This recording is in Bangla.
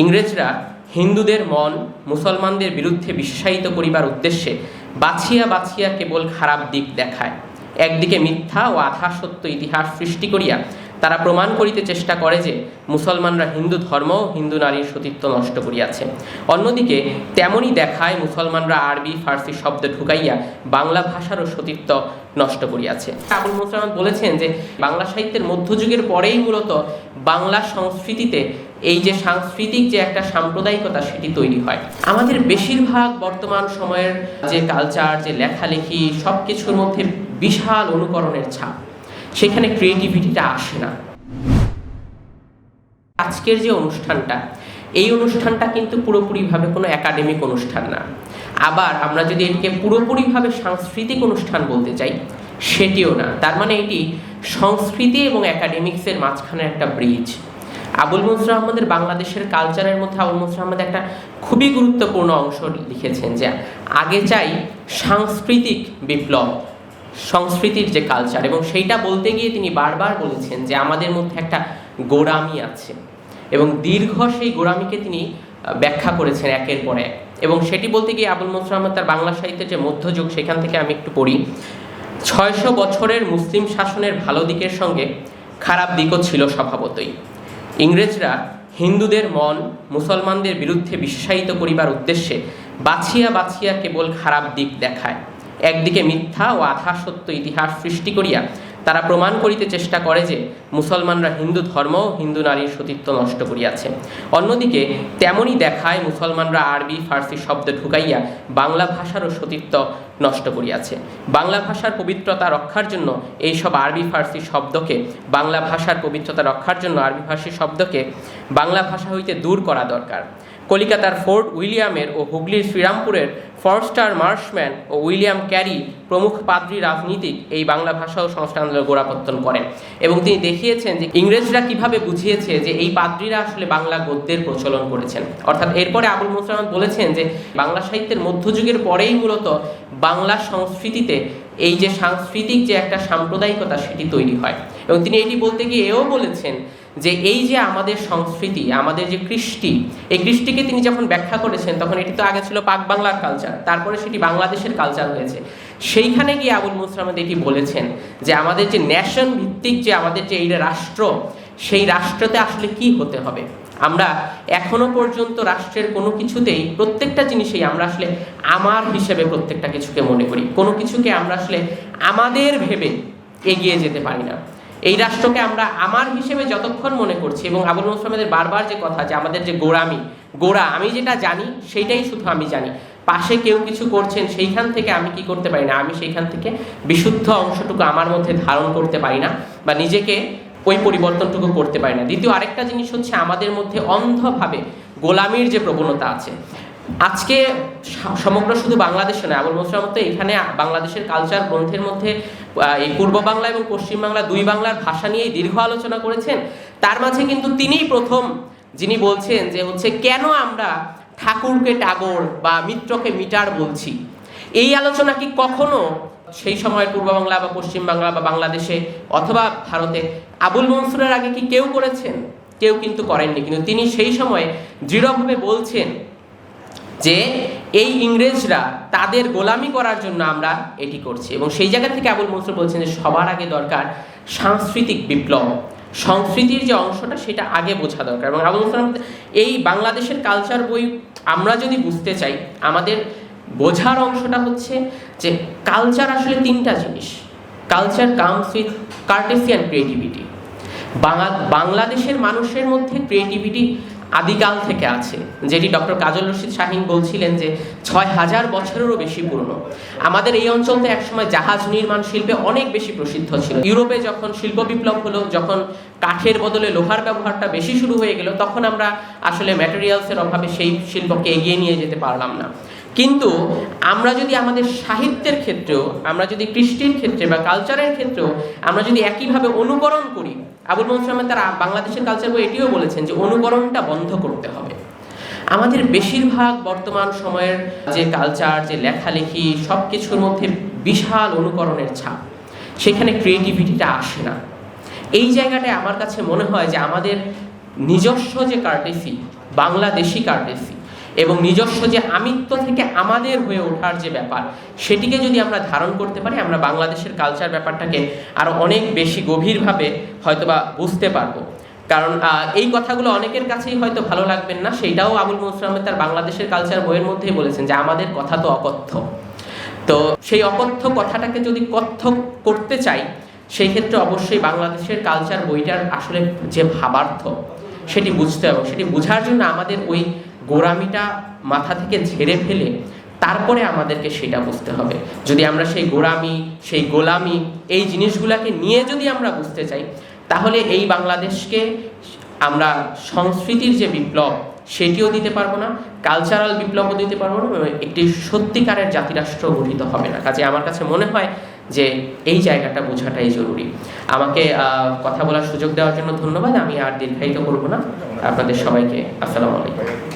ইংরেজরা হিন্দুদের মন মুসলমানদের বিরুদ্ধে বিশ্বায়িত করিবার উদ্দেশ্যে বাছিয়া বাছিয়া কেবল খারাপ দিক দেখায়। একদিকে মিথ্যা ও আধা সত্য ইতিহাস সৃষ্টি করিয়া তারা প্রমাণ করিতে চেষ্টা করে যে মুসলমানরা হিন্দু ধর্ম হিন্দু নারীর সতীত্ব নষ্ট করিয়াছে। অন্যদিকে তেমনই দেখায় মুসলমানরা আরবি, ফার্সি শব্দ ঢুকাইয়া বাংলা ভাষারও সতীত্ব নষ্ট করিয়াছে। আবুল মুসলমান বলেছেন যে বাংলা সাহিত্যের মধ্যযুগের পরেই মূলত বাংলা সংস্কৃতিতে এই যে সাংস্কৃতিক যে একটা সাম্প্রদায়িকতা সেটি তৈরি হয়। আমাদের বেশিরভাগ বর্তমান সময়ের যে কালচার যে লেখালেখি সব কিছুর মধ্যে বিশাল অনুকরণের ছাপ। সেখানে ক্রিয়েটিভিটিটা আসে না। আজকের যে অনুষ্ঠানটা, এই অনুষ্ঠানটা কিন্তু পুরোপুরিভাবে কোনো একাডেমিক অনুষ্ঠান না। আবার আমরা যদি এটিকে পুরোপুরিভাবে সাংস্কৃতিক অনুষ্ঠান বলতে চাই, সেটিও না। তার মানে এটি সংস্কৃতি এবং একাডেমিক্সের মাঝখানে একটা ব্রিজ আবুল মনসুর আহমদের বাংলাদেশের কালচারের মধ্যে আবুল মনসুর আহমদ একটা খুবই গুরুত্বপূর্ণ অংশ লিখেছেন যে আগে চাই সাংস্কৃতিক বিপ্লব, সংস্কৃতির যে কালচার এবং সেইটা বলতে গিয়ে তিনি বারবার বলেছেন যে আমাদের মধ্যে একটা গোড়ামি আছে এবং দীর্ঘ সেই গোড়ামিকে তিনি ব্যাখ্যা করেছেন একের পর এক এবং সেটি বলতে গিয়ে আবুল মনসুর আহমদ তার বাংলা সাহিত্যের যে মধ্যযুগ সেখান থেকে আমি একটু পড়ি। ছয়শো বছরের মুসলিম শাসনের ভালো দিকের সঙ্গে খারাপ দিকও ছিল স্বভাবতই। ইংরেজরা হিন্দুদের মন মুসলমানদের বিরুদ্ধে বিশ্বায়িত করিবার উদ্দেশ্যে বাছিয়া বাছিয়া কেবল খারাপ দিক দেখায়। একদিকে মিথ্যা ও আধা সত্য ইতিহাস সৃষ্টি করিয়া তারা প্রমাণ করিতে চেষ্টা করে যে মুসলমানরা হিন্দু ধর্ম হিন্দু নারীর সতীত্ব নষ্ট করিয়াছে। অন্যদিকে তেমনই দেখায় মুসলমানরা আরবি, ফার্সি শব্দ ঢুকাইয়া বাংলা ভাষারও সতীত্ব নষ্ট করিয়াছে। বাংলা ভাষার পবিত্রতা রক্ষার জন্য এইসব আরবি, ফার্সি শব্দকে, বাংলা ভাষার পবিত্রতা রক্ষার জন্য আরবি, ফার্সি শব্দকে বাংলা ভাষা হইতে দূর করা দরকার। কলিকাতার ফোর্ট উইলিয়ামের ও হুগলির শ্রীরামপুরের ফরস্টার মার্শম্যান ও উইলিয়াম ক্যারি প্রমুখ পাদ্রী রাজনীতিক এই বাংলা ভাষা ও সংস্কৃত আন্দোলনের গোড়াপত্তন করেন। এবং তিনি দেখিয়েছেন যে ইংরেজরা কীভাবে বুঝিয়েছে যে এই পাদ্রীরা আসলে বাংলা গদ্যের প্রচলন করেছেন। অর্থাৎ এরপরে আবুল মুসলমান বলেছেন যে বাংলা সাহিত্যের মধ্যযুগের পরেই মূলত বাংলা সংস্কৃতিতে এই যে সাংস্কৃতিক যে একটা সাম্প্রদায়িকতা সেটি তৈরি হয়। এবং তিনি এটি বলতে গিয়ে এও বলেছেন যে এই যে আমাদের সংস্কৃতি, আমাদের যে কৃষ্টি, এই কৃষ্টিকে তিনি যখন ব্যাখ্যা করেছেন, তখন এটি তো আগে ছিল পাক বাংলার কালচার তারপরে সেটি বাংলাদেশের কালচার হয়েছে। সেইখানে গিয়ে আবুল মুসলামদ এটি বলেছেন যে আমাদের যে ন্যাশন ভিত্তিক যে আমাদের যে এই রাষ্ট্র, সেই রাষ্ট্রতে আসলে কি হতে হবে? আমরা এখনও পর্যন্ত রাষ্ট্রের কোনো কিছুতেই প্রত্যেকটা জিনিসেই আমরা আসলে আমার হিসেবে প্রত্যেকটা কিছুকে মনে করি। কোনো কিছুকে আমরা আসলে আমাদের ভেবে এগিয়ে যেতে পারি না। এই রাষ্ট্রকে আমরা আমার হিসেবে যতক্ষণ মনে করছি, এবং আবুল মুসলামেদের বারবার যে কথা যে আমাদের যে গোড়ামি, গোড়া, আমি যেটা জানি, সেইটাই শুধু আমি জানি। পাশে কেউ কিছু করছেন, সেইখান থেকে আমি কি করতে পারি না? আমি সেইখান থেকে বিশুদ্ধ অংশটুকু আমার মধ্যে ধারণ করতে পারি না, বা নিজেকে ওই পরিবর্তনটুকু করতে পারি না। দ্বিতীয় আরেকটা জিনিস হচ্ছে আমাদের মধ্যে অন্ধভাবে গোলামির যে প্রবণতা আছে আজকে সমগ্র শুধু বাংলাদেশে নয়, আবুল মোসলাম মতো এখানে বাংলাদেশের কালচার গ্রন্থের মধ্যে এই পূর্ব বাংলা এবং পশ্চিম বাংলা দুই বাংলার ভাষা নিয়েই দীর্ঘ আলোচনা করেছেন। তার মাঝে কিন্তু তিনিই প্রথম যিনি বলছেন যে হচ্ছে, কেন আমরা ঠাকুরকে টাগর বা মিত্রকে মিটার বলছি? এই আলোচনা কি কখনো সেই সময় পূর্ব বাংলা বা পশ্চিম বাংলা বা বাংলাদেশে অথবা ভারতে আবুল মনসুরের আগে কি কেউ করেছেন? কেউ কিন্তু করেননি। কিন্তু তিনি সেই সময় দৃঢ়ভাবে বলছেন যে এই ইংরেজরা তাদের গোলামি করার জন্য আমরা এটি করছি। এবং সেই জায়গা থেকে আবুল মনসুর বলছেন যে সবার আগে দরকার সাংস্কৃতিক বিপ্লব। সংস্কৃতির যে অংশটা, সেটা আগে বোঝা দরকার। এবং আবুল মনসুর এই বাংলাদেশের কালচার বই আমরা যদি বুঝতে চাই, আমাদের বোঝার অংশটা হচ্ছে যে কালচার আসলে তিনটা জিনিস। Culture comes with cartesian creativity Bangla বাংলাদেশের মানুষের মধ্যে ক্রিয়েটিভিটি আদিকাল থেকে আছে, যেটি ডক্টর কাজল রশিদ শাহিন বলছিলেন যে ছয় হাজার বছরেরও বেশি পুরনো। আমাদের এই অঞ্চলতে একসময় জাহাজ নির্মাণ শিল্পে অনেক বেশি প্রসিদ্ধ ছিল। ইউরোপে যখন শিল্প বিপ্লব হলো, যখন কাঠের বদলে লোহার ব্যবহারটা বেশি শুরু হয়ে গেল, তখন আমরা আসলে ম্যাটেরিয়ালসের অভাবে সেই শিল্পকে এগিয়ে নিয়ে যেতে পারলাম না। কিন্তু আমরা যদি আমাদের সাহিত্যের ক্ষেত্রেও, আমরা যদি কৃষ্টির ক্ষেত্রে বা কালচারের ক্ষেত্রেও, আমরা যদি একইভাবে অনুকরণ করি আবুল আহমেদ তারা বাংলাদেশের কালচার বই এটিও বলেছেন যে অনুকরণটা বন্ধ করতে হবে। আমাদের বেশিরভাগ বর্তমান সময়ের যে কালচার যে লেখালেখি সব কিছুর মধ্যে বিশাল অনুকরণের ছাপ। সেখানে ক্রিয়েটিভিটিটা আসে না। এই জায়গাটায় আমার কাছে মনে হয় যে আমাদের নিজস্ব যে কার্টেসি বাংলাদেশি কার্ডেসি এবং নিজস্ব যে আমিত্ব থেকে আমাদের হয়ে ওঠার যে ব্যাপার, সেটিকে যদি আমরা ধারণ করতে পারি, আমরা বাংলাদেশের কালচার ব্যাপারটাকে আরও অনেক বেশি গভীরভাবে হয়তোবা বুঝতে পারব। কারণ এই কথাগুলো অনেকের কাছেই হয়তো ভালো লাগবেন না, সেইটাও আবুল মনসুর তার বাংলাদেশের কালচার বইয়ের মধ্যেই বলেছেন যে আমাদের কথা তো অকথ্য। তো সেই অকথ্য কথাটাকে যদি কথ্য করতে চাই, সেই ক্ষেত্রে অবশ্যই বাংলাদেশের কালচার বইটার আসলে যে ভাবার্থ, সেটি বুঝতে হবে সেটি বোঝার জন্য আমাদের ওই গোড়ামিটা মাথা থেকে ঝেড়ে ফেলে তারপরে আমাদেরকে সেটা বুঝতে হবে। যদি আমরা সেই গোড়ামি, সেই গোলামি, এই জিনিসগুলোকে নিয়ে যদি আমরা বুঝতে চাই, তাহলে এই বাংলাদেশকে আমরা সংস্কৃতির যে বিপ্লব, সেটিও দিতে পারব না কালচারাল বিপ্লবও দিতে পারব না একটি সত্যিকারের জাতিরাষ্ট্র গঠিত হবে না। কাজে আমার কাছে মনে হয় যে এই জায়গাটা বোঝাটাই জরুরি। আমাকে কথা বলার সুযোগ দেওয়ার জন্য ধন্যবাদ। আমি আর দীর্ঘায়িত করব না। আপনাদের সবাইকে আসসালামু আলাইকুম।